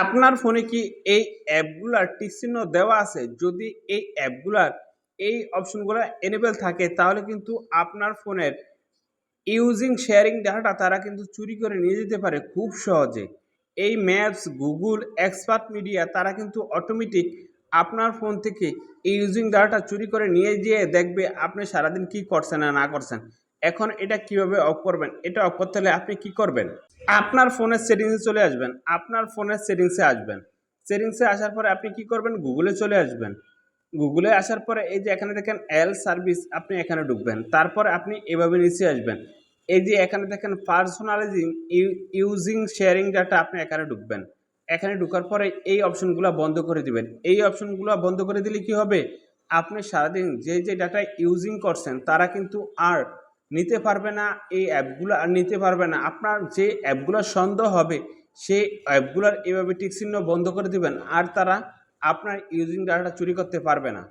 আপনার ফোনে কি এই অ্যাপগুলার টিক চিহ্ন দেওয়া আছে? যদি এই অ্যাপগুলার এই অপশনগুলো এনেবল থাকে, তাহলে কিন্তু আপনার ফোনের ইউজিং শেয়ারিং ডাটা তারা কিন্তু চুরি করে নিয়ে যেতে পারে খুব সহজে। এই ম্যাপস গুগল এক্সপার্ট মিডিয়া তারা কিন্তু অটোমেটিক আপনার ফোন থেকে ইউজিং ডাটা চুরি করে নিয়ে গিয়ে দেখবে আপনি সারাদিন কি করছেন না না করছেন। এখন এটা কীভাবে অফ করবেন? এটা অফ করতে হলে আপনি কি করবেন? আপনার ফোনের সেটিংসে চলে আসবেন। আপনার ফোনের সেটিংসে আসবেন। সেটিংসে আসার পরে আপনি কি করবেন? গুগলে চলে আসবেন। গুগলে আসার পরে এই যে এখানে দেখেন এল সার্ভিস আপনি এখানে ঢুকবেন। তারপরে আপনি এভাবে নিচে আসবেন। এই যে এখানে দেখেন পার্সোনালাইজিং ইউজিং শেয়ারিং ডাটা আপনি এখানে ঢুকবেন। এখানে ঢুকার পরে এই অপশনগুলো বন্ধ করে দিবেন। এই অপশনগুলো বন্ধ করে দিলে কি হবে? আপনি সারাদিন যে যে ডাটা ইউজিং করছেন, তারা কিন্তু আর নিতে পারবে না, এই অ্যাপগুলো আর নিতে পারবে না। আপনার যে অ্যাপগুলোর সন্দেহ হবে, সেই অ্যাপগুলোর এভাবে টিক চিহ্ন বন্ধ করে দিবেন, আর তারা আপনার ইউজিং ডাটাটা চুরি করতে পারবে না।